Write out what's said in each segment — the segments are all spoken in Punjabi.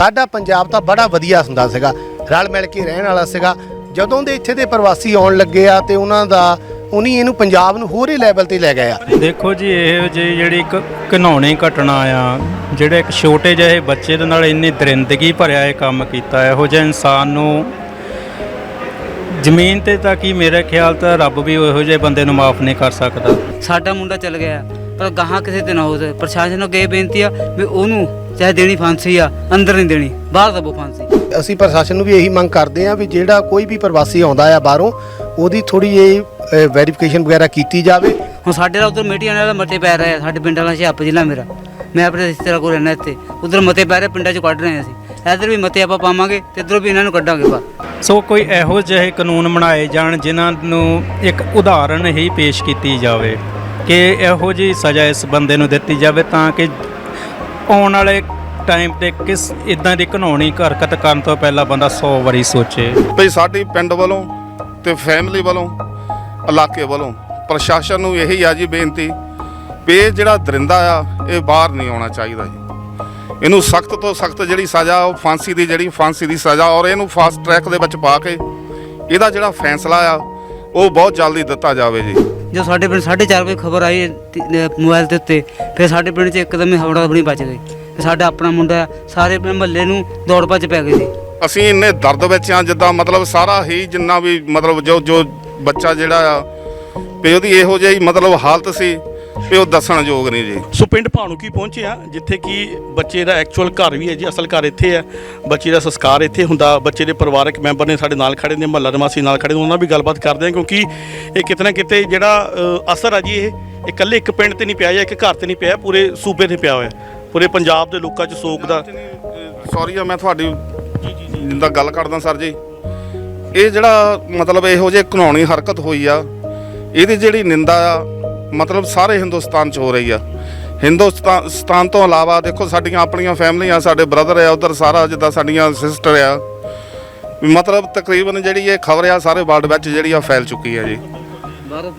ਸਾਡਾ ਪੰਜਾਬ ਤਾਂ ਬੜਾ ਵਧੀਆ ਹੁੰਦਾ ਸੀਗਾ ਰਲ ਮਿਲ ਕੇ ਰਹਿਣ ਵਾਲਾ ਸੀਗਾ। ਜਦੋਂ ਦੇ ਇੱਥੇ ਦੇ ਪ੍ਰਵਾਸੀ ਆਉਣ ਲੱਗੇ ਆ ਤੇ ਉਹਨਾਂ ਦਾ ਉਨੀ ਇਹਨੂੰ ਪੰਜਾਬ ਨੂੰ ਹੋਰੇ ਲੈਵਲ ਤੇ ਲੈ ਗਏ ਆ। ਦੇਖੋ ਜੀ ਇਹ ਜਿਹੀ ਜਿਹੜੀ ਇੱਕ ਘਿਨਾਉਣੀ ਘਟਨਾ ਆ ਜਿਹੜੇ ਇੱਕ ਛੋਟੇ ਜਿਹੇ ਬੱਚੇ ਦੇ ਨਾਲ ਇੰਨੀ ਦਰਿੰਦਗੀ ਭਰਿਆ ਇਹ ਕੰਮ ਕੀਤਾ ਇਹੋ ਜਿਹੇ ਇਨਸਾਨ ਨੂੰ ਜ਼ਮੀਨ ਤੇ ਤਾਂ ਕੀ ਮੇਰੇ ਖਿਆਲ ਤਾਂ ਰੱਬ ਵੀ ਇਹੋ ਜਿਹੇ ਬੰਦੇ ਨੂੰ ਮਾਫ ਨਹੀਂ ਕਰ ਸਕਦਾ। ਸਾਡਾ ਮੁੰਡਾ ਚੱਲ ਗਿਆ ਪਰ ਗਾਹਾਂ ਕਿਸੇ ਤੇ ਨਾ ਹੋ ਜਾਏ ਪ੍ਰਸ਼ਾਸਨ ਨੂੰ ਅੱਗੇ ਇਹ ਬੇਨਤੀ ਆ ਵੀ ਉਹਨੂੰ ਚਾਹੇ ਦੇਣੀ ਫਾਂਸੀ ਆ ਅੰਦਰ ਨਹੀਂ ਦੇਣੀ ਬਾਹਰ ਦਬੋ ਫਾਂਸੀ। ਅਸੀਂ ਪ੍ਰਸ਼ਾਸਨ ਨੂੰ ਵੀ ਇਹੀ ਮੰਗ ਕਰਦੇ ਆ ਵੀ ਜਿਹੜਾ ਕੋਈ ਵੀ ਪ੍ਰਵਾਸੀ ਆਉਂਦਾ ਆ ਬਾਹਰੋਂ ਉਹਦੀ ਥੋੜੀ ਇਹ ਵੈਰੀਫਿਕੇਸ਼ਨ ਵਗੈਰਾ ਕੀਤੀ ਜਾਵੇ। ਹੁਣ ਸਾਡੇ ਨਾਲ ਉਧਰ ਮੀਟੀਆਂ ਨਾਲ ਮਤੇ ਪੈ ਰਹੇ ਆ ਸਾਡੇ ਪਿੰਡ ਵਾਲਾ ਹੁਸ਼ਿਆਰਪੁਰ ਜ਼ਿਲ੍ਹਾ ਮੇਰਾ। ਮੈਂ ਆਪਣੇ ਰਿਸ਼ਤੇਦਾਰ ਕੋਲ ਰਹਿਣਾ ਇੱਥੇ ਉਧਰ ਮਤੇ ਪੈ ਰਹੇ ਪਿੰਡਾਂ 'ਚ ਕੱਢ ਰਹੇ ਆ ਅਸੀਂ। ਇੱਧਰ ਵੀ ਮਤੇ ਆਪਾਂ ਪਾਵਾਂਗੇ ਤੇ ਇੱਧਰੋਂ ਵੀ ਇਹਨਾਂ ਨੂੰ ਕੱਢਾਂਗੇ ਬਾਹਰ ਸੋ ਕੋਈ ਇਹੋ ਜਿਹੇ ਕਾਨੂੰਨ ਬਣਾਏ ਜਾਣ ਜਿਨ੍ਹਾਂ ਨੂੰ ਇੱਕ ਉਦਾਹਰਣ ਹੀ ਪੇਸ਼ ਕੀਤੀ ਜਾਵੇ ਕਿ ਇਹੋ ਜਿਹੀ ਸਜ਼ਾ ਇਸ ਬੰਦੇ ਨੂੰ ਦਿੱਤੀ ਜਾਵੇ ਤਾਂ ਕਿ ਆਉਣ ਵਾਲੇ ਟਾਈਮ ਤੇ ਕਿਸ ਇਦਾਂ ਦੀ ਘਿਨਾਉਣੀ ਹਰਕਤ ਕਰਨ ਤੋਂ ਪਹਿਲਾਂ ਬੰਦਾ 100 ਵਾਰੀ ਸੋਚੇ? ਭਈ ਸਾਡੀ ਪਿੰਡ ਵੱਲੋਂ ਤੇ ਫੈਮਿਲੀ ਵੱਲੋਂ, ਇਲਾਕੇ ਵੱਲੋਂ ਪ੍ਰਸ਼ਾਸਨ ਨੂੰ ਇਹੀ ਆ ਜੀ ਬੇਨਤੀ ਵੀ ਇਹ ਜਿਹੜਾ ਦਰਿੰਦਾ ਆ, ਇਹ ਬਾਹਰ ਨਹੀਂ ਆਉਣਾ ਚਾਹੀਦਾ ਜੀ। ਇਹਨੂੰ ਸਖਤ ਤੋਂ ਸਖਤ ਜਿਹੜੀ ਸਜ਼ਾ, ਉਹ ਫਾਂਸੀ ਦੀ ਜਿਹੜੀ ਫਾਂਸੀ ਦੀ ਸਜ਼ਾ ਔਰ ਇਹਨੂੰ ਫਾਸਟ ਟਰੈਕ ਦੇ ਵਿੱਚ ਪਾ ਕੇ ਇਹਦਾ ਜਿਹੜਾ ਫੈਸਲਾ ਆ ਉਹ ਬਹੁਤ ਜਲਦੀ ਦਿੱਤਾ ਜਾਵੇ ਜੀ। ਜੋ ਸਾਡੇ ਪਿੰਡ 4:30 ਵਜੇ ਖਬਰ ਆਈ ਤੀ- ਅਹ ਮੋਬਾਈਲ ਦੇ ਉੱਤੇ ਫਿਰ ਸਾਡੇ ਪਿੰਡ 'ਚ ਇੱਕਦਮ ਹੀ ਹਵੜਾ ਹਵੜੀ ਬਚ ਗਈ। ਤੇ ਸਾਡਾ ਆਪਣਾ ਮੁੰਡਾ ਸਾਰੇ ਮਹੱਲੇ ਨੂੰ ਦੌੜ ਭੱਜ ਪੈ ਗਈ ਸੀ। ਅਸੀਂ ਇੰਨੇ ਦਰਦ ਵਿੱਚ ਆ ਜਿੱਦਾਂ ਮਤਲਬ ਸਾਰਾ ਹੀ ਜਿੰਨਾ ਵੀ ਮਤਲਬ ਜੋ ਜੋ ਬੱਚਾ ਜਿਹੜਾ ਆ ਵੀ ਉਹਦੀ ਇਹੋ ਜਿਹੀ ਮਤਲਬ ਹਾਲਤ ਸੀ ਵੀ ਉਹ ਦੱਸਣ ਯੋਗ ਨਹੀਂ ਜੀ। ਸੋ ਪਿੰਡ ਭਾਣੂਕੀ ਪਹੁੰਚੇ ਆ? ਜਿੱਥੇ ਕਿ ਬੱਚੇ ਦਾ ਐਕਚੁਅਲ ਘਰ ਵੀ ਹੈ ਜੀ ਅਸਲ ਘਰ ਇੱਥੇ ਹੈ। ਬੱਚੇ ਦਾ ਸੰਸਕਾਰ ਇੱਥੇ ਹੁੰਦਾ ਬੱਚੇ ਦੇ ਪਰਿਵਾਰਕ ਮੈਂਬਰ ਨੇ ਸਾਡੇ ਨਾਲ ਖੜੇ ਨੇ ਮਹੱਲਾ ਨਿਵਾਸੀ ਨਾਲ ਖੜੇ ਨੇ ਉਹਨਾਂ ਨਾਲ ਵੀ ਗੱਲਬਾਤ ਕਰਦੇ ਆ ਕਿਉਂਕਿ ਇਹ ਕਿਤੇ ਨਾ ਕਿਤੇ ਜਿਹੜਾ ਅ, ਅਸਰ ਆ ਜੀ ਇਹ ਇਹ ਇਕੱਲੇ ਇੱਕ ਪਿੰਡ ਤੇ ਨਹੀਂ ਪਿਆ ਜਾਂ ਇੱਕ ਘਰ ਤੇ ਨਹੀਂ ਪਿਆ ਪੂਰੇ ਸੂਬੇ ਤੇ ਪਿਆ ਹੋਇਆ ਪੂਰੇ ਪੰਜਾਬ ਦੇ ਲੋਕਾਂ 'ਚ ਸੋਗ ਦਾ ਸੌਰੀ ਆ ਮੈਂ ਤੁਹਾਡੀ ਜਿੰਦਾ ਗੱਲ ਕਰਦਾ ਸਰ ਜੀ। ਇਹ ਜਿਹੜਾ ਮਤਲਬ ਇਹੋ ਜਿਹੇ ਕਾਨੂੰਨੀ ਹਰਕਤ ਹੋਈ ਆ ਇਹਦੀ ਜਿਹੜੀ ਨਿੰਦਾ ਆ ਮਤਲਬ ਸਾਰੇ ਹਿੰਦੁਸਤਾਨ 'ਚ ਹੋ ਰਹੀ ਆ। ਹਿੰਦੁਸਤਾਨ ਸਤਾਨ ਤੋਂ ਇਲਾਵਾ ਦੇਖੋ ਸਾਡੀਆਂ ਆਪਣੀਆਂ ਫੈਮਲੀਆਂ ਸਾਡੇ ਬ੍ਰਦਰ ਆ ਉਧਰ ਸਾਰਾ ਜਿੱਦਾਂ ਸਾਡੀਆਂ ਸਿਸਟਰ ਆ। ਮਤਲਬ ਤਕਰੀਬਨ ਜਿਹੜੀ ਇਹ ਖਬਰ ਆ ਸਾਰੇ ਵਰਲਡ ਵਿੱਚ ਜਿਹੜੀ ਆ ਫੈਲ ਚੁੱਕੀ ਆ ਜੀ।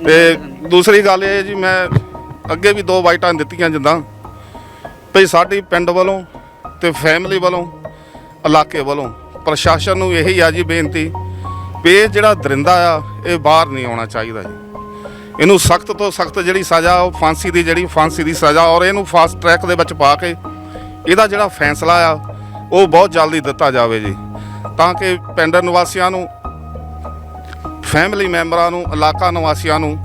ਤੇ। ਦੂਸਰੀ ਗੱਲ ਇਹ ਜੀ ਮੈਂ ਅੱਗੇ ਵੀ ਦੋ ਵਾਈਟਾਂ ਦਿੱਤੀਆਂ ਜਿੱਦਾਂ। ਭਈ ਸਾਡੀ ਪਿੰਡ ਵੱਲੋਂ ਤੇ ਫੈਮਿਲੀ ਵੱਲੋਂ ਇਲਾਕੇ ਵੱਲੋਂ ਪ੍ਰਸ਼ਾਸਨ ਨੂੰ ਇਹੀ ਆ ਜੀ ਬੇਨਤੀ ਵੀ ਇਹ ਜਿਹੜਾ ਦਰਿੰਦਾ ਆ ਇਹ ਬਾਹਰ ਨਹੀਂ ਆਉਣਾ ਚਾਹੀਦਾ ਜੀ। ਇਹਨੂੰ ਸਖਤ ਤੋਂ ਸਖਤ ਜਿਹੜੀ ਸਜ਼ਾ, ਉਹ ਫਾਂਸੀ ਦੀ ਜਿਹੜੀ ਫਾਂਸੀ ਦੀ ਸਜ਼ਾ ਔਰ ਇਹਨੂੰ ਫਾਸਟ ਟਰੈਕ ਦੇ ਵਿੱਚ ਪਾ ਕੇ ਇਹਦਾ ਜਿਹੜਾ ਫੈਸਲਾ ਆ, ਉਹ ਬਹੁਤ ਜਲਦੀ ਦਿੱਤਾ ਜਾਵੇ ਜੀ। ਤਾਂ ਕਿ ਪਿੰਡ ਨਿਵਾਸੀਆਂ ਨੂੰ ਫੈਮਿਲੀ ਮੈਂਬਰਾਂ ਨੂੰ, ਇਲਾਕਾ ਨਿਵਾਸੀਆਂ ਨੂੰ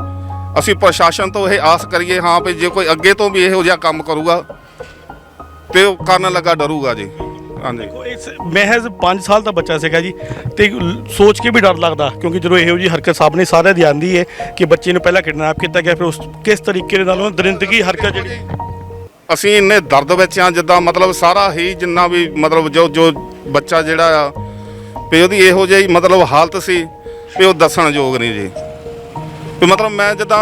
ਅਸੀਂ ਪ੍ਰਸ਼ਾਸਨ ਤੋਂ ਇਹ ਆਸ ਕਰੀਏ ਹਾਂ ਵੀ ਜੇ ਕੋਈ ਅੱਗੇ ਤੋਂ ਵੀ ਇਹੋ ਜਿਹਾ ਕੰਮ ਕਰੂਗਾ, ਤੇ ਉਹ ਕਰਨ ਲੱਗਾ ਡਰੂਗਾ ਜੀ। ਹਾਂਜੀ। ਦੇਖੋ, ਇਸ ਮਹਿਜ਼ 5 ਸਾਲ ਦਾ ਬੱਚਾ ਸੀਗਾ ਜੀ ਤੇ ਸੋਚ ਕੇ ਵੀ ਡਰ ਲੱਗਦਾ ਕਿਉਂਕਿ ਜਦੋਂ ਇਹੋ ਜੀ ਹਰਕਤ ਸਾਹਮਣੇ ਸਾਰਿਆਂ ਦੀ ਆਂਦੀ ਹੈ ਕਿ ਬੱਚੇ ਨੂੰ ਪਹਿਲਾਂ ਕਿਡਨੈਪ ਕੀਤਾ ਗਿਆ, ਫਿਰ ਉਸ ਕਿਸ ਤਰੀਕੇ ਦੇ ਨਾਲ ਉਹ ਦਰਿੰਦਗੀ ਹਰਕਤ ਜਿਹੜੀ ਅਸੀਂ ਇੰਨੇ ਦਰਦ ਵਿੱਚ ਆ ਜਿੱਦਾਂ ਮਤਲਬ ਸਾਰਾ ਹੀ ਜਿੰਨਾ ਵੀ ਮਤਲਬ ਜੋ ਜੋ ਬੱਚਾ ਜਿਹੜਾ ਆ, ਵੀ ਉਹਦੀ ਇਹੋ ਜਿਹੀ ਮਤਲਬ ਹਾਲਤ ਸੀ, ਵੀ ਉਹ ਦੱਸਣ ਯੋਗ ਨਹੀਂ ਜੀ। ਵੀ ਮਤਲਬ ਮੈਂ ਜਿੱਦਾਂ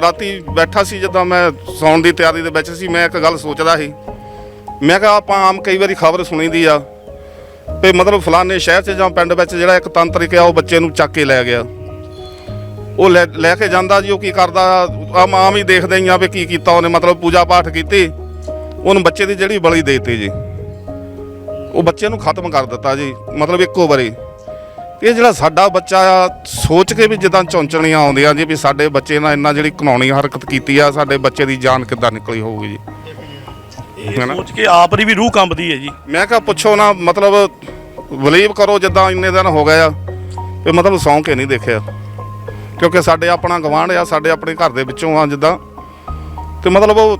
ਰਾਤੀ ਬੈਠਾ ਸੀ, ਜਿੱਦਾਂ ਮੈਂ ਸੌਣ ਦੀ ਤਿਆਰੀ ਦੇ ਵਿੱਚ ਸੀ, ਮੈਂ ਇੱਕ ਗੱਲ ਸੋਚਦਾ ਸੀ ਮੈਂ ਕਿਹਾ ਆਪਾਂ ਆਮ ਕਈ ਵਾਰੀ ਖਬਰ ਸੁਣੀਦੀ ਆ ਵੀ ਮਤਲਬ ਫਲਾਣੇ ਸ਼ਹਿਰ 'ਚ ਜਾਂ ਪਿੰਡ ਵਿੱਚ ਜਿਹੜਾ ਇੱਕ ਤੰਤਰਿਕ ਆ, ਉਹ ਬੱਚੇ ਨੂੰ ਚੱਕ ਕੇ ਲੈ ਗਿਆ। ਉਹ ਲੈ ਲੈ ਕੇ ਜਾਂਦਾ ਜੀ, ਉਹ ਕੀ ਕਰਦਾ? ਆਮ ਆਮ ਹੀ ਦੇਖਦੇ ਹੀ ਆ ਵੀ ਕੀ ਕੀਤਾ ਉਹਨੇ, ਮਤਲਬ ਪੂਜਾ ਪਾਠ ਕੀਤੀ, ਉਹਨੂੰ ਬੱਚੇ ਦੀ ਜਿਹੜੀ ਬਲੀ ਦੇਤੀ ਜੀ। ਉਹ ਬੱਚੇ ਨੂੰ ਖਤਮ ਕਰ ਦਿੱਤਾ ਜੀ, ਮਤਲਬ ਇੱਕੋ ਵਾਰੀ। ਇਹ ਜਿਹੜਾ ਸਾਡਾ ਬੱਚਾ ਆ, ਸੋਚ ਕੇ ਵੀ ਜਿੱਦਾਂ ਚੌਂਚਣੀਆਂ ਆਉਂਦੀਆਂ ਜੀ, ਵੀ ਸਾਡੇ ਬੱਚੇ ਨਾਲ ਇੰਨਾ ਜਿਹੜੀ ਕਾਨੂੰਨੀ ਹਰਕਤ ਕੀਤੀ ਆ, ਸਾਡੇ ਬੱਚੇ ਦੀ ਜਾਨ ਕਿੱਦਾਂ ਨਿਕਲੀ ਹੋਊਗੀ ਜੀ। ਇਹ ਹੈਨਾ? ਸੋਚ ਕੇ ਆਪ ਦੀ ਵੀ ਰੂਹ ਕੰਬਦੀ ਹੈ ਜੀ। ਮੈਂ ਕਿਹਾ ਪੁੱਛੋ ਨਾ ਮਤਲਬ ਬਲੀਵ ਕਰੋ ਜਿੱਦਾਂ ਇੰਨੇ ਦਿਨ ਹੋ ਗਏ ਆ ਤੇ ਮਤਲਬ ਸੌਂ ਕੇ ਨਹੀਂ ਦੇਖਿਆ। ਕਿਉਂਕਿ ਸਾਡੇ ਆਪਣਾ ਗਵਾਂਢ ਆ ਸਾਡੇ ਆਪਣੇ ਘਰ ਦੇ ਵਿੱਚੋਂ ਆ ਜਿੱਦਾਂ। ਤੇ ਮਤਲਬ ਉਹ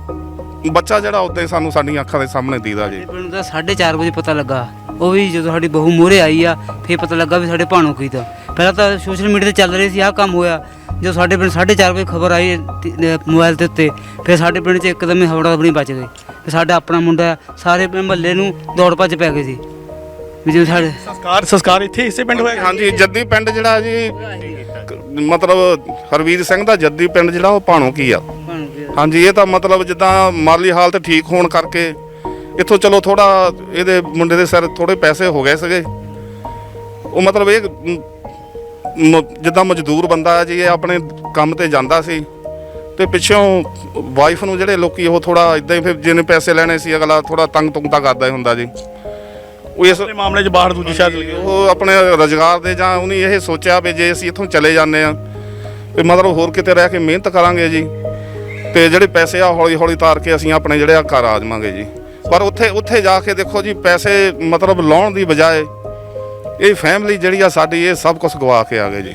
ਬੱਚਾ ਜਿਹੜਾ ਉੱਤੇ ਸਾਨੂੰ ਸਾਡੀਆਂ ਅੱਖਾਂ ਦੇ ਸਾਹਮਣੇ ਦੀਦਾ ਜੀ। ਪਿੰਡ ਦਾ 4:30 ਵਜੇ ਪਤਾ ਲੱਗਾ। ਉਹ ਵੀ ਜਦੋਂ ਸਾਡੀ ਬਹੂ ਮੂਹਰੇ ਆਈ ਆ ਫੇਰ ਪਤਾ ਲੱਗਾ ਵੀ ਸਾਡੇ ਭਾਣੋ ਕੀ ਦਾ। ਪਹਿਲਾਂ ਤਾਂ ਸੋਸ਼ਲ ਮੀਡੀਆ ਤੇ ਚੱਲ ਰਹੀ ਸੀ ਆਹ ਕੰਮ ਹੋਇਆ। ਜਦੋਂ ਸਾਡੇ ਪਿੰਡ 4:30 ਵਜੇ ਖਬਰ ਆਈ ਤੀ- ਅਹ ਮੋਬਾਈਲ ਦੇ ਉੱਤੇ ਫਿਰ ਸਾਡੇ ਪਿੰਡ 'ਚ ਇੱਕਦਮ ਹੀ ਹਵੜਾ ਹਵੜੀ ਬਚ ਗਈ। ਤੇ ਸਾਡਾ ਆਪਣਾ ਮੁੰਡਾ ਸਾਰੇ ਮਹੱਲੇ ਨੂੰ ਦੌੜ ਭੱਜ ਪੈ ਗਈ ਸੀ। ਵੀ ਜਿਵੇਂ ਸਾਡੇ ਸੰਸਕਾਰ ਸੰਸਕਾਰ ਇੱਥੇ ਇਸੇ ਪਿੰਡ ਹੋਇਆ? ਹਾਂਜੀ ਜੱਦੀ ਪਿੰਡ ਜਿਹੜਾ ਜੀ ਮਤਲਬ ਹਰਵੀਰ ਸਿੰਘ ਦਾ ਜੱਦੀ ਪਿੰਡ ਜਿਹੜਾ ਉਹ ਭਾਣੋ ਕੀ ਆ। ਕੀ। ਹਾਂਜੀ ਇਹ ਤਾਂ ਮਤਲਬ ਜਿੱਦਾਂ ਮਾਲੀ ਹਾਲਤ ਠੀਕ ਹੋਣ ਕਰਕੇ ਇੱਥੋਂ ਚਲੋ ਥੋੜਾ ਇਹਦੇ ਮੁੰਡੇ ਦੇ ਸਿਰ ਥੋੜੇ ਪੈਸੇ ਹੋ ਗਏ ਸੀਗੇ। ਉਹ ਮਤਲਬ ਇਹ ਜਿੱਦਾਂ ਮਜ਼ਦੂਰ ਬੰਦਾ ਹੈ ਜੀ ਇਹ ਆਪਣੇ ਕੰਮ ਤੇ ਜਾਂਦਾ ਸੀ। ਤੇ ਪਿੱਛੋਂ ਵਾਈਫ ਨੂੰ ਜਿਹੜੇ ਲੋਕੀ ਉਹ ਥੋੜਾ ਇਦਾਂ ਹੀ ਫਿਰ ਜਿਹਨੇ ਪੈਸੇ ਲੈਣੇ ਸੀ ਅਗਲਾ ਥੋੜਾ ਤੰਗ ਤੁੰਗ ਤਾਂ ਕਰਦਾ ਹੀ ਹੁੰਦਾ ਜੀ। ਉਹ ਇਸ ਮਾਮਲੇ 'ਚ ਬਾਹਰ ਦੂਜੀ ਗਏ ਉਹ ਆਪਣੇ ਰੋਜ਼ਗਾਰ ਦੇ ਜਾਂ ਉਹਨੇ ਇਹ ਸੋਚਿਆ ਵੀ ਜੇ ਅਸੀਂ ਇੱਥੋਂ ਚਲੇ ਜਾਂਦੇ ਆ ਵੀ ਮਤਲਬ ਹੋਰ ਕਿਤੇ ਰਹਿ ਕੇ ਮਿਹਨਤ ਕਰਾਂਗੇ ਜੀ ਤੇ ਜਿਹੜੇ ਪੈਸੇ ਆ ਹੌਲੀ ਹੌਲੀ ਤਾਰ ਕੇ ਅਸੀਂ ਆਪਣੇ ਜਿਹੜੇ ਆ ਘਰ ਆ ਜਾਵਾਂਗੇ ਜੀ। ਪਰ ਉੱਥੇ ਉੱਥੇ ਜਾ ਕੇ ਦੇਖੋ ਜੀ ਪੈਸੇ ਮਤਲਬ ਲਾਉਣ ਦੀ ਬਜਾਏ ਇਹ ਫੈਮਿਲੀ ਜਿਹੜੀ ਆ ਸਾਡੀ ਇਹ ਸਭ ਕੁਝ ਗਵਾ ਕੇ ਆ ਗਏ ਜੀ।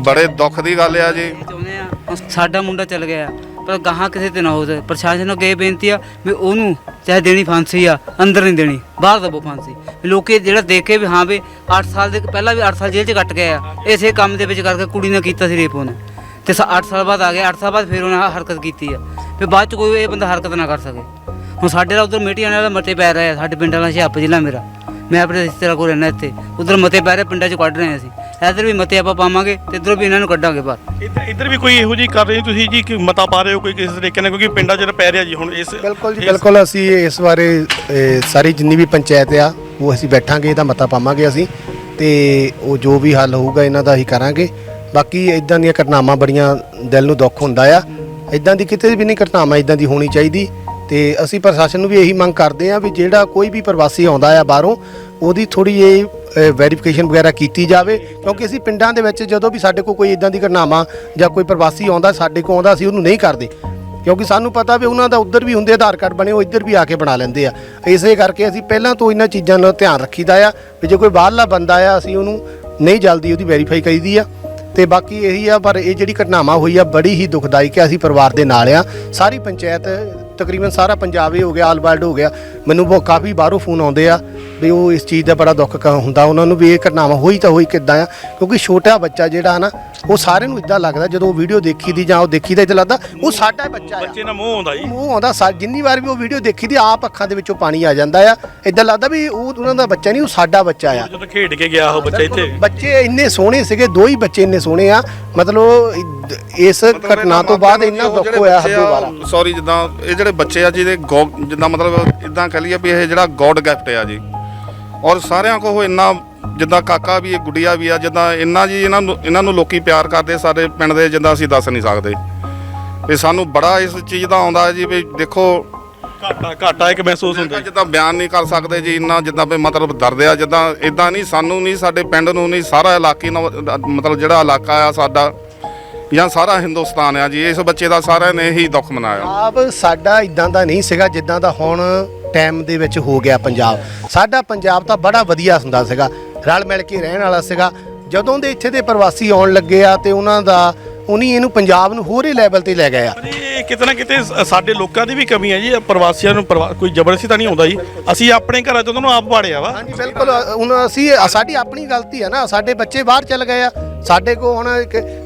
ਬੜੇ ਦੁੱਖ ਦੀ ਗੱਲ ਆ ਜੀ। ਇਹ ਚਾਹੁੰਦੇ ਆ ਹੁਣ ਸਾਡਾ ਮੁੰਡਾ ਚੱਲ ਗਿਆ, ਪਰ ਗਾਹਾਂ ਕਿਸੇ ਤੇ ਨਾ ਹੋ ਜਾਏ ਪ੍ਰਸ਼ਾਸਨ ਨੂੰ ਇਹ ਬੇਨਤੀ ਆ ਵੀ ਉਹਨੂੰ ਚਾਹੇ ਦੇਣੀ ਫਾਂਸੀ ਆ, ਅੰਦਰ ਨਹੀਂ ਦੇਣੀ, ਬਾਹਰ ਦਬੋ ਫਾਂਸੀ। ਵੀ ਲੋਕੀ ਜਿਹੜਾ ਦੇਖ ਕੇ ਵੀ ਹਾਂ ਵੀ 8 ਸਾਲ ਦੇ, ਪਹਿਲਾਂ ਵੀ 8 ਸਾਲ ਜੇਲ੍ਹ 'ਚ ਕੱਟ ਗਿਆ ਆ, ਇਸੇ ਕੰਮ ਦੇ ਵਿੱਚ ਕਰਕੇ ਕੁੜੀ ਨੇ ਕੀਤਾ ਸੀ ਰੇਪ ਉਹਨੇ। ਤੇ 8 ਸਾਲ ਬਾਅਦ ਆ ਗਿਆ 8 ਸਾਲ ਬਾਅਦ ਫਿਰ ਉਹਨੇ ਆਹ ਹਰਕਤ ਕੀਤੀ ਆ। ਵੀ ਬਾਅਦ ਚ ਕੋਈ ਇਹ ਬੰਦਾ ਹਰਕਤ ਨਾ ਕਰ ਸਕੇ। ਹੁਣ ਸਾਡੇ ਦਾ ਉਧਰ ਮੇਟੀਆਂ ਨਾਲ ਮਤੇ ਪੈ ਰਹੇ ਆ, ਸਾਡੇ ਪਿੰਡ ਵਾਲਾ ਹੁਸ਼ਿਆਰਪੁਰ ਜ਼ਿਲ੍ਹਾ ਮੇਰਾ। ਮੈਂ ਆਪਣੇ ਰਿਸ਼ਤੇਦਾਰ ਕੋਲ ਰਹਿਣਾ ਇੱਥੇ, ਉਧਰ ਮਤੇ ਪੈ ਰਹੇ, ਪਿੰਡਾਂ 'ਚ ਕੱਢ ਰਹੇ ਹਾਂ ਅਸੀਂ। ਇੱਧਰ ਵੀ ਮਤੇ ਆਪਾਂ ਪਾਵਾਂਗੇ ਤੇ ਇੱਧਰੋਂ ਵੀ ਇਹਨਾਂ ਨੂੰ ਕੱਢਾਂਗੇ ਬਾਹਰ। ਇੱਧਰ ਇੱਧਰ ਵੀ ਕੋਈ ਇਹੋ ਜਿਹੀ ਕਰ ਰਹੇ ਤੁਸੀਂ ਜੀ ਕਿ ਮਤਾ ਪਾ ਰਹੇ ਹੋ ਕੋਈ ਕਿਸੇ ਤਰੀਕੇ ਨਾਲ? ਕਿਉਂਕਿ ਪਿੰਡਾਂ 'ਚ ਪੈ ਰਿਹਾ ਜੀ ਹੁਣ ਇਸ ਬਿਲਕੁਲ ਜੀ ਬਿਲਕੁਲ ਅਸੀਂ ਇਸ ਬਾਰੇ ਇਹ, ਸਾਰੀ ਜਿੰਨੀ ਵੀ ਪੰਚਾਇਤ ਆ ਉਹ ਅਸੀਂ ਬੈਠਾਂਗੇ ਇਹਦਾ ਮਤਾ ਪਾਵਾਂਗੇ ਅਸੀਂ ਤੇ ਉਹ ਜੋ ਵੀ ਹੱਲ ਹੋਊਗਾ ਇਹਨਾਂ ਦਾ ਅਸੀਂ ਕਰਾਂਗੇ। ਬਾਕੀ ਇਦਾਂ ਦੀਆਂ ਘਟਨਾਵਾਂ ਬੜੀਆਂ ਦਿਲ ਨੂੰ ਦੁੱਖ ਹੁੰਦਾ ਆ। ਇਦਾਂ ਦੀ ਕਿਤੇ ਵੀ ਨਹੀਂ ਘਟਨਾਵਾਂ ਇਦਾਂ ਦੀ ਹੋਣੀ ਚਾਹੀਦੀ ਤੇ ਅਸੀਂ ਪ੍ਰਸ਼ਾਸਨ ਨੂੰ ਵੀ ਇਹੀ ਮੰਗ ਕਰਦੇ ਆ ਵੀ ਜਿਹੜਾ ਕੋਈ ਵੀ ਪ੍ਰਵਾਸੀ ਆਉਂਦਾ ਆ ਬਾਹਰੋਂ ਉਹਦੀ ਥੋੜੀ ਇਹ ਵੈਰੀਫਿਕੇਸ਼ਨ ਵਗੈਰਾ ਕੀਤੀ ਜਾਵੇ, ਕਿਉਂਕਿ ਅਸੀਂ ਪਿੰਡਾਂ ਦੇ ਵਿੱਚ ਜਦੋਂ ਵੀ ਸਾਡੇ ਕੋਲ ਕੋਈ ਇਦਾਂ ਦੀ ਘਟਨਾਵਾਂ ਜਾਂ ਕੋਈ ਪ੍ਰਵਾਸੀ ਆਉਂਦਾ, ਸਾਡੇ ਕੋਲ ਆਉਂਦਾ, ਅਸੀਂ ਉਹਨੂੰ ਨਹੀਂ ਕਰਦੇ। ਕਿਉਂਕਿ ਸਾਨੂੰ ਪਤਾ ਵੀ ਉਹਨਾਂ ਦਾ ਉੱਧਰ ਵੀ ਹੁੰਦੇ ਆਧਾਰ ਕਾਰਡ ਬਣੇ, ਉਹ ਇੱਧਰ ਵੀ ਆ ਕੇ ਬਣਾ ਲੈਂਦੇ ਆ। ਇਸੇ ਕਰਕੇ ਅਸੀਂ ਪਹਿਲਾਂ ਤੋਂ ਇਹਨਾਂ ਚੀਜ਼ਾਂ ਨਾਲ ਧਿਆਨ ਰੱਖੀਦਾ ਆ, ਵੀ ਜੇ ਕੋਈ ਬਾਹਰਲਾ ਬੰਦਾ ਆ, ਅਸੀਂ ਉਹਨੂੰ ਨਹੀਂ ਜਲਦੀ ਉਹਦੀ ਵੈਰੀਫਾਈ ਕਰੀਦੀ ਆ। ਤੇ ਬਾਕੀ ਇਹੀ ਆ, ਪਰ ਇਹ ਜਿਹੜੀ ਘਟਨਾਵਾਂ ਹੋਈ ਆ, ਬੜੀ ਹੀ ਦੁਖਦਾਇਕ ਆ, ਅਸੀਂ ਪਰਿਵਾਰ ਦੇ ਨਾਲ ਆ। ਸਾਰੀ ਪੰਚਾਇਤ, ਤਕਰੀਬਨ ਸਾਰਾ ਪੰਜਾਬ ਹੀ ਹੋ ਗਿਆ, ਆਲ ਵਰਲਡ ਹੋ ਗਿਆ। ਮੈਨੂੰ ਬਹੁਤ ਕਾਫੀ ਬਾਹਰੋਂ ਫੋਨ ਆਉਂਦੇ ਆ। ਵੀ ਉਹ ਇਸ ਚੀਜ਼ ਦਾ ਬੜਾ ਦੁੱਖ ਕ- ਹੁੰਦਾ ਉਹਨਾਂ ਨੂੰ ਵੀ ਇਹ ਘਟਨਾਵਾਂ ਹੋਈ ਤਾਂ ਹੋਈ ਕਿੱਦਾਂ ਆ ਕਿਉਂਕਿ ਛੋਟਾ ਬੱਚਾ ਜਿਹੜਾ ਨਾ ਉਹ ਸਾਰਿਆਂ ਨੂੰ ਇਦਾਂ ਲੱਗਦਾ ਜਦੋਂ ਉਹ ਵੀਡੀਓ ਦੇਖੀ ਦੀ ਜਾਂ ਉਹ ਦੇਖੀ ਦਾ ਇਦਾਂ ਲੱਗਦਾ ਉਹ ਸਾਡਾ ਬੱਚਾ ਆ। ਬੱਚੇ ਨਾਲ ਮੋਹ ਆਉਂਦਾ ਜੀ। ਮੂੰਹ ਆਉਂਦਾ ਸਾ- ਜਿੰਨੀ ਵਾਰ ਵੀ ਉਹ ਵੀਡੀਓ ਦੇਖੀ ਦੀ ਆਪ ਅੱਖਾਂ ਦੇ ਵਿੱਚੋਂ ਪਾਣੀ ਆ ਜਾਂਦਾ ਆ। ਇਦਾਂ ਲੱਗਦਾ ਵੀ ਉਹ ਉਹਨਾਂ ਦਾ ਬੱਚਾ ਨਹੀਂ ਉਹ ਸਾਡਾ ਬੱਚਾ ਆ। ਜਦੋਂ ਖੇਡ ਕੇ ਗਿਆ ਉਹ ਬੱਚਾ ਇੱਥੇ। ਬੱਚੇ ਇੰਨੇ ਸੋਹਣੇ ਸੀਗੇ ਦੋ ਹੀ ਬੱਚੇ ਇੰਨੇ ਸੋਹਣੇ ਆ। ਮਤਲਬ ਇਦ- ਇਸ ਘਟਨਾ ਤੋਂ ਬਾਅਦ ਇੰਨਾ ਦੁੱਖ ਹੋਇਆ ਹੱਦੋਂ ਵਾਲਾ ਸੌਰੀ ਜਿੱਦਾਂ ਇਹ ਜਿਹੜੇ ਬੱਚੇ ਆ ਜਿਹਦੇ ਗੋ- ਜਿੱਦਾਂ ਮਤਲਬ ਇਦਾਂ ਕਹ ਲਈਏ ਵੀ ਇਹ ਜਿਹੜਾ ਗੋਡ ਗਿਫਟ ਆ ਜੀ। ਔਰ ਸਾਰਿਆਂ ਕੋਲ ਇੰਨਾ ਜਿੱਦਾਂ ਕਾਕਾ ਵੀ ਹੈ ਗੁੱਡੀਆ ਵੀ ਆ ਜਿੱਦਾਂ ਇੰਨਾ ਜੀ ਇਹਨਾਂ ਨੂੰ ਇਹਨਾਂ ਨੂੰ ਲੋਕੀ ਪਿਆਰ ਕਰਦੇ ਸਾਡੇ ਪਿੰਡ ਦੇ ਜਿੱਦਾਂ ਅਸੀਂ ਦੱਸ ਨਹੀਂ ਸਕਦੇ ਵੀ ਸਾਨੂੰ ਬੜਾ ਇਸ ਚੀਜ਼ ਦਾ ਆਉਂਦਾ ਜੀ ਵੀ ਦੇਖੋ ਘਾਟਾ ਘਾਟਾ ਇੱਕ ਮਹਿਸੂਸ ਹੁੰਦਾ। ਜਿੱਦਾਂ ਬਿਆਨ ਨਹੀਂ ਕਰ ਸਕਦੇ ਜੀ ਇੰਨਾ ਜਿੱਦਾਂ ਵੀ ਮਤਲਬ ਦਰਦ ਆ ਜਿੱਦਾਂ ਇਦਾਂ ਨਹੀਂ ਸਾਨੂੰ ਨਹੀਂ ਸਾਡੇ ਪਿੰਡ ਨੂੰ ਨਹੀਂ ਸਾਰਾ ਇਲਾਕੇ ਨੂੰ ਮਤਲਬ ਜਿਹੜਾ ਇਲਾਕਾ ਆ ਸਾਡਾ ਜਾਂ ਸਾਰਾ ਹਿੰਦੁਸਤਾਨ ਆ ਜੀ ਇਸ ਬੱਚੇ ਦਾ ਸਾਰਿਆਂ ਨੇ ਹੀ ਦੁੱਖ ਮਨਾਇਆ ਆਪ ਸਾਡਾ ਇਦਾਂ ਦਾ ਨਹੀਂ ਸੀਗਾ ਜਿੱਦਾਂ ਦਾ ਹੁਣ ਟਾਈਮ ਦੇ ਵਿੱਚ ਹੋ ਗਿਆ ਪੰਜਾਬ। ਸਾਡਾ ਪੰਜਾਬ ਤਾਂ ਬੜਾ ਵਧੀਆ ਹੁੰਦਾ ਸੀਗਾ। ਰਲ ਮਿਲ ਕੇ ਰਹਿਣ ਵਾਲਾ ਸੀਗਾ। ਜਦੋਂ ਦੇ ਇੱਥੇ ਦੇ ਪ੍ਰਵਾਸੀ ਆਉਣ ਲੱਗੇ ਆ ਤੇ ਉਹਨਾਂ ਦਾ ਉਨੀ ਇਹਨੂੰ ਪੰਜਾਬ ਨੂੰ ਹੋਰੇ ਲੈਵਲ ਤੇ ਲੈ ਗਏ ਆ। ਇਹ ਕਿਤੇ ਨਾ ਕਿਤੇ ਸਾਡੇ ਲੋਕਾਂ ਦੀ ਵੀ ਕਮੀ ਹੈ ਜੀ। ਪ੍ਰਵਾਸੀਆਂ ਨੂੰ ਕੋਈ ਜ਼ਬਰਦਸਤੀ ਤਾਂ ਨਹੀਂ ਆਉਂਦਾ ਜੀ। ਅਸੀਂ ਆਪਣੇ ਘਰਾਂ 'ਚ ਉਹਨਾਂ ਆਪ ਪਾੜਿਆ ਵਾ। ਹਾਂਜੀ ਬਿਲਕੁਲ। ਹੁਣ ਅਸੀਂ ਸਾਡੀ ਆਪਣੀ ਗਲਤੀ ਆ ਨਾ। ਸਾਡੇ ਬੱਚੇ ਬਾਹਰ ਚਲ ਗਏ ਆ। ਸਾਡੇ ਕੋ ਹੁਣ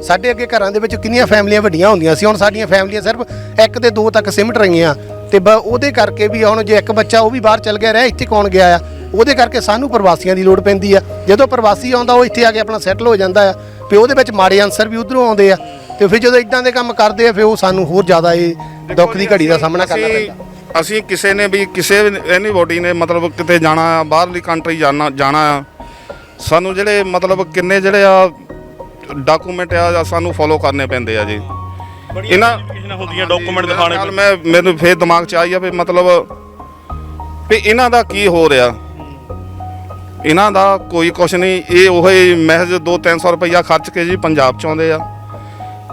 ਸਾਡੇ ਅੱਗੇ ਘਰਾਂ ਦੇ ਵਿੱਚ ਕਿੰਨੀਆਂ ਫੈਮਲੀਆਂ ਵੱਡੀਆਂ ਹੁੰਦੀਆਂ ਸੀ। ਹੁਣ ਸਾਡੀਆਂ ਫੈਮਲੀਆਂ ਸਿਰਫ ਇੱਕ ਤੇ ਦੋ ਤੱਕ ਸਿਮਟ ਰਹੀਆਂ। ਤੇ ਬ- ਉਹਦੇ ਕਰਕੇ ਵੀ ਹੁਣ ਜੇ ਇੱਕ ਬੱਚਾ ਉਹ ਵੀ ਬਾਹਰ ਚਲ ਗਿਆ, ਰਹਿ ਇੱਥੇ ਕੌਣ ਗਿਆ ਆ? ਉਹਦੇ ਕਰਕੇ ਸਾਨੂੰ ਪ੍ਰਵਾਸੀਆਂ ਦੀ ਲੋੜ ਪੈਂਦੀ ਆ। ਜਦੋਂ ਪ੍ਰਵਾਸੀ ਆਉਂਦਾ, ਉਹ ਇੱਥੇ ਆ ਕੇ ਆਪਣਾ ਸੈਟਲ ਹੋ ਜਾਂਦਾ ਆ। ਫਿਰ ਉਹਦੇ ਵਿੱਚ ਮਾੜੇ ਆਨਸਰ ਵੀ ਉਧਰੋਂ ਆਉਂਦੇ ਆ। ਤੇ ਫਿਰ ਜਦੋਂ ਇਦਾਂ ਦੇ ਕੰਮ ਕਰਦੇ ਆ, ਫਿਰ ਉਹ ਸਾਨੂੰ ਹੋਰ ਜ਼ਿਆਦਾ ਇਹ ਦੁੱਖ ਦੀ ਘੜੀ ਦਾ ਸਾਹਮਣਾ ਕਰਨਾ ਅਸੀਂ- ਅਸੀਂ ਕਿਸੇ ਨੇ ਵੀ, ਕਿਸੇ ਐਨੀ ਬੋਡੀ ਨੇ ਮਤਲਬ ਕਿਤੇ ਜਾਣਾ ਆ ਬਾਹਰਲੀ ਕੰਟਰੀ ਜਾਣਾ ਜਾਣਾ ਆ। ਸਾਨੂੰ ਜਿਹੜੇ ਮਤਲਬ ਕਿੰਨੇ ਜਿਹੜੇ ਆ ਡਾਕੂਮੈਂਟ ਆ ਜਾਂ ਸਾਨੂੰ ਫੋਲੋ ਕਰਨੇ ਪੈਂਦੇ ਆ ਜੀ। ਇਹਨਾਂ- ਹੁੰਦੀਆਂ ਡਾਕੂਮੈਂਟ ਦਿਖਾਣੇ ਨਾਲ ਮੈਂ ਮੈਨੂੰ ਫੇਰ ਦਿਮਾਗ 'ਚ ਆਈ ਆ ਵੀ ਮਤਲਬ ਵੀ ਇਹਨਾਂ ਦਾ ਕੀ ਹੋ ਰਿਹਾ? ਇਹਨਾਂ ਦਾ ਕੋਈ ਕੁਛ ਨਹੀਂ। ਇਹ ਉਹ ਹੀ ਮਹਿਜ਼ 2-300 ਰੁਪਈਆ ਖਰਚ ਕੇ ਜੀ ਪੰਜਾਬ 'ਚ ਆਉਂਦੇ ਆ।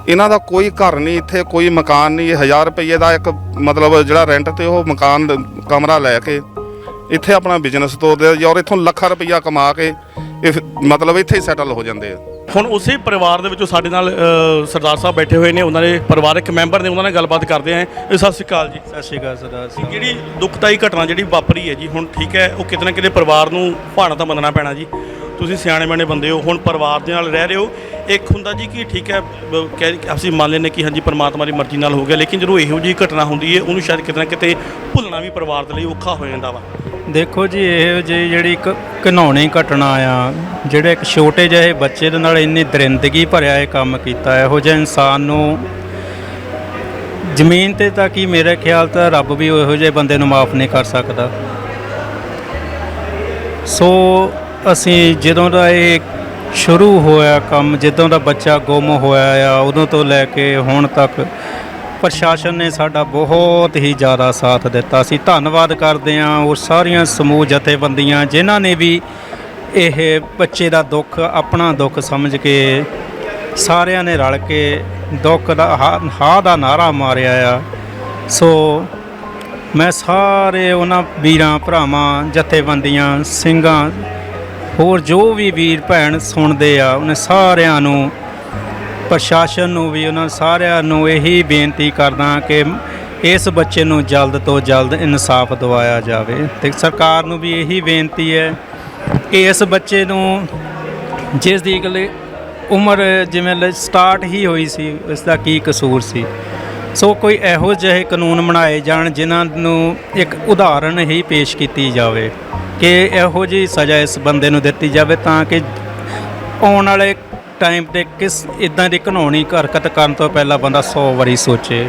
ਇਹਨਾਂ ਦਾ ਕੋਈ ਘਰ ਨਹੀਂ ਇੱਥੇ ਕੋਈ ਮਕਾਨ ਨਹੀਂ। ਇਹ 1000 ਰੁਪਏ ਦਾ ਇੱਕ ਮਤਲਬ ਜਿਹੜਾ ਰੈਂਟ ਤੇ ਉਹ ਮਕਾਨ ਕਮਰਾ ਲੈ ਕੇ ਇੱਥੇ ਆਪਣਾ ਬਿਜ਼ਨਸ ਤੋਰਦੇ ਆ ਔਰ ਇੱਥੋਂ ਲੱਖਾਂ ਰੁਪਈਆ ਕਮਾ ਕੇ ਇਹ ਮਤਲਬ ਇੱਥੇ ਹੀ ਸੈਟਲ ਹੋ ਜਾਂਦੇ ਆ। ਹੁਣ ਉਸੇ ਪਰਿਵਾਰ ਦੇ ਵਿੱਚੋਂ ਸਾਡੇ ਨਾਲ ਅ, ਸਰਦਾਰ ਸਾਹਿਬ ਬੈਠੇ ਹੋਏ ਨੇ ਉਹਨਾਂ ਦੇ ਪਰਿਵਾਰਕ ਮੈਂਬਰ ਨੇ ਉਹਨਾਂ ਨਾਲ ਗੱਲਬਾਤ ਕਰਦੇ ਆਂ। ਸਤਿ ਸ਼੍ਰੀ ਅਕਾਲ ਜੀ। ਸਤਿ ਸ਼੍ਰੀ ਅਕਾਲ ਸਰਦਾਰ ਸਿੰਘ ਜਿਹੜੀ ਦੁਖਦਾਈ ਘਟਨਾ ਜਿਹੜੀ ਵਾਪਰੀ ਹੈ ਜੀ ਹੁਣ ਠੀਕ ਹੈ ਉਹ ਕਿਤੇ ਨਾ ਕਿਤੇ ਪਰਿਵਾਰ ਨੂੰ ਭਾਣਾ ਤਾਂ ਮੰਨਣਾ ਪੈਣਾ ਜੀ। ਤੁਸੀਂ ਸਿਆਣੇ ਬਣੇ ਬੰਦੇ ਹੋ, ਹੁਣ ਪਰਿਵਾਰ ਦੇ ਨਾਲ ਰਹਿ ਰਹੇ ਹੋ। ਇੱਕ ਹੁੰਦਾ ਜੀ ਕਿ ਠੀਕ ਹੈ ਬ- ਕਹਿ ਅਸੀਂ ਮੰਨ ਲੈਂਦੇ ਕਿ ਹਾਂਜੀ ਪਰਮਾਤਮਾ ਦੀ ਮਰਜ਼ੀ ਨਾਲ ਹੋ ਗਿਆ, ਲੇਕਿਨ ਜਦੋਂ ਇਹੋ ਜਿਹੀ ਘਟਨਾ ਹੁੰਦੀ ਹੈ, ਉਹਨੂੰ ਸ਼ਾਇਦ ਕਿਤੇ ਨਾ ਕਿਤੇ ਭੁੱਲਣਾ ਵੀ ਪਰਿਵਾਰ ਦੇ ਲਈ ਔਖਾ ਹੋ ਜਾਂਦਾ ਵਾ। ਦੇਖੋ ਜੀ, ਇਹ ਜਿਹੀ ਜਿਹੜੀ ਇੱਕ ਘਿਨਾਉਣੀ ਘਟਨਾ ਆ, ਜਿਹੜੇ ਇੱਕ ਛੋਟੇ ਜਿਹੇ ਬੱਚੇ ਦੇ ਨਾਲ ਇੰਨੀ ਦਰਿੰਦਗੀ ਭਰਿਆ ਇਹ ਕੰਮ ਕੀਤਾ, ਇਹੋ ਜਿਹੇ ਇਨਸਾਨ ਨੂੰ ਜ਼ਮੀਨ ਤੇ ਤਾਂ ਕੀ ਮੇਰੇ ਖਿਆਲ ਤਾਂ ਰੱਬ ਵੀ ਇਹੋ ਜਿਹੇ ਬੰਦੇ ਨੂੰ ਮਾਫ ਨਹੀਂ ਕਰ ਸਕਦਾ। ਸੋ ਅਸੀਂ ਜਦੋਂ ਦਾ ਇਹ ਸ਼ੁਰੂ ਹੋਇਆ ਕੰਮ, ਜਦੋਂ ਦਾ ਬੱਚਾ ਗੁੰਮ ਹੋਇਆ ਆ, ਉਦੋਂ ਤੋਂ ਲੈ ਕੇ ਹੁਣ ਤੱਕ ਪ੍ਰਸ਼ਾਸਨ ਨੇ ਸਾਡਾ ਬਹੁਤ ਹੀ ਜ਼ਿਆਦਾ ਸਾਥ ਦਿੱਤਾ। ਸੀ ਧੰਨਵਾਦ ਕਰਦੇ ਹਾਂ ਉਹ ਸਾਰੀਆਂ ਸਮੂਹ ਜਥੇਬੰਦੀਆਂ ਜਿਨ੍ਹਾਂ ਨੇ ਵੀ ਇਹ ਬੱਚੇ ਦਾ ਦੁੱਖ, ਆਪਣਾ ਦੁੱਖ ਸਮਝ ਕੇ ਸਾਰਿਆਂ ਨੇ ਰਲ ਕੇ ਦੁੱਖ ਦਾ ਹਾ- ਹਾਂ ਦਾ ਨਾਰਾ ਮਾਰਿਆ ਆ। ਸੋ ਮੈਂ ਸਾਰੇ ਉਹਨਾਂ ਵੀਰਾਂ, ਭਰਾਵਾਂ, ਜਥੇਬੰਦੀਆਂ, ਸਿੰਘਾਂ ਹੋਰ ਜੋ ਵੀ ਵੀਰ ਭੈਣ ਸੁਣਦੇ ਆ, ਉਹਨੇ ਸਾਰਿਆਂ ਨੂੰ, ਪ੍ਰਸ਼ਾਸਨ ਨੂੰ ਵੀ, ਉਹਨਾਂ ਸਾਰਿਆਂ ਨੂੰ ਇਹੀ ਬੇਨਤੀ ਕਰਦਾ ਕਿ ਇਸ ਬੱਚੇ ਨੂੰ ਜਲਦ ਤੋਂ ਜਲਦ ਇਨਸਾਫ ਦਿਵਾਇਆ ਜਾਵੇ। ਤੇ ਸਰਕਾਰ ਨੂੰ ਵੀ ਇਹੀ ਬੇਨਤੀ ਹੈ ਕਿ ਇਸ ਬੱਚੇ ਨੂੰ, ਜਿਸ ਦੀ ਗੱਲ ਉਮਰ ਜਿਵੇਂ ਸਟਾਰਟ ਹੀ ਹੋਈ ਸੀ ਇਸ ਦਾ ਕੀ ਕਸੂਰ ਸੀ? ਸੋ ਕੋਈ ਇਹੋ ਜਿਹੇ ਕਾਨੂੰਨ ਬਣਾਏ ਜਾਣ, ਜਿਨ੍ਹਾਂ ਨੂੰ ਇੱਕ ਉਦਾਹਰਣ ਹੀ ਪੇਸ਼ ਕੀਤੀ ਜਾਵੇ। ਕਿ ਇਹੋ ਜਿਹੀ ਸਜ਼ਾ ਇਸ ਬੰਦੇ ਨੂੰ ਦਿੱਤੀ ਜਾਵੇ ਤਾਂ ਕਿ ਆਉਣ ਵਾਲੇ ਟਾਈਮ ਤੇ ਕਿਸ ਇਦਾਂ ਦੀ ਘਨੌਣੀ ਹਰਕਤ ਕਰਨ ਤੋਂ ਪਹਿਲਾਂ ਬੰਦਾ 100 ਵਾਰੀ ਸੋਚੇ।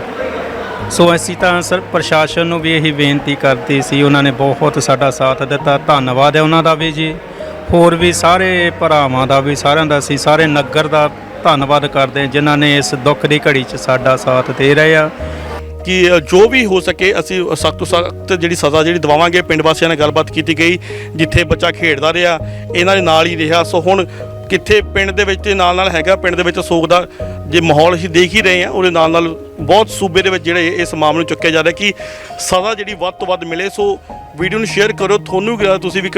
ਸੋ ਅਸੀਂ ਤਾਂ ਸਰ ਪ੍ਰਸ਼ਾਸਨ ਨੂੰ ਵੀ ਇਹੀ ਬੇਨਤੀ ਕਰਦੀ ਸੀ, ਉਹਨਾਂ ਨੇ ਬਹੁਤ ਸਾਡਾ ਸਾਥ ਦਿੱਤਾ, ਧੰਨਵਾਦ ਹੈ ਉਹਨਾਂ ਦਾ ਵੀ ਜੀ। ਹੋਰ ਵੀ ਸਾਰੇ ਭਰਾਵਾਂ ਦਾ ਵੀ, ਸਾਰਿਆਂ ਦਾ ਅਸੀਂ ਸਾਰੇ ਨਗਰ ਦਾ ਧੰਨਵਾਦ ਕਰਦੇ ਜਿਨ੍ਹਾਂ ਨੇ ਇਸ ਦੁੱਖ ਦੀ ਘੜੀ 'ਚ ਸਾਡਾ ਸਾਥ ਦੇ ਰਹੇ ਆ। ਕਿ ਜੋ ਵੀ ਹੋ ਸਕੇ ਅਸੀਂ ਸਖਤ ਤੋਂ ਸਖਤ ਜਿਹੜੀ ਸਜ਼ਾ ਜਿਹੜੀ ਦਵਾਵਾਂਗੇ, ਪਿੰਡ ਵਾਸੀਆਂ ਨਾਲ ਗੱਲਬਾਤ ਕੀਤੀ ਗਈ, ਜਿੱਥੇ ਬੱਚਾ ਖੇਡਦਾ ਰਿਹਾ, ਇਹਨਾਂ ਦੇ ਨਾਲ ਹੀ ਰਿਹਾ। ਸੋ ਹੁਣ ਕਿੱਥੇ ਪਿੰਡ ਦੇ ਵਿੱਚ ਤੇ ਨਾਲ ਨਾਲ ਹੈਗਾ, ਪਿੰਡ ਦੇ ਵਿੱਚ ਸੋਗ ਦਾ ਜੇ ਮਾਹੌਲ ਅਸੀਂ ਦੇਖ ਹੀ ਰਹੇ ਹਾਂ, ਉਹਦੇ ਨਾਲ ਨਾਲ ਬਹੁਤ ਸੂਬੇ ਦੇ ਵਿੱਚ ਜਿਹੜੇ ਇਸ ਮਾਮਲੇ ਨੂੰ ਚੁੱਕਿਆ ਜਾ ਰਿਹਾ ਕਿ ਸਜ਼ਾ ਜਿਹੜੀ ਵੱਧ ਤੋਂ ਵੱਧ ਮਿਲੇ। ਸੋ ਵੀਡੀਓ ਨੂੰ ਸ਼ੇਅਰ ਕਰੋ ਤੁਹਾਨੂੰ ਕੀ ਤੁਸੀਂ ਵੀ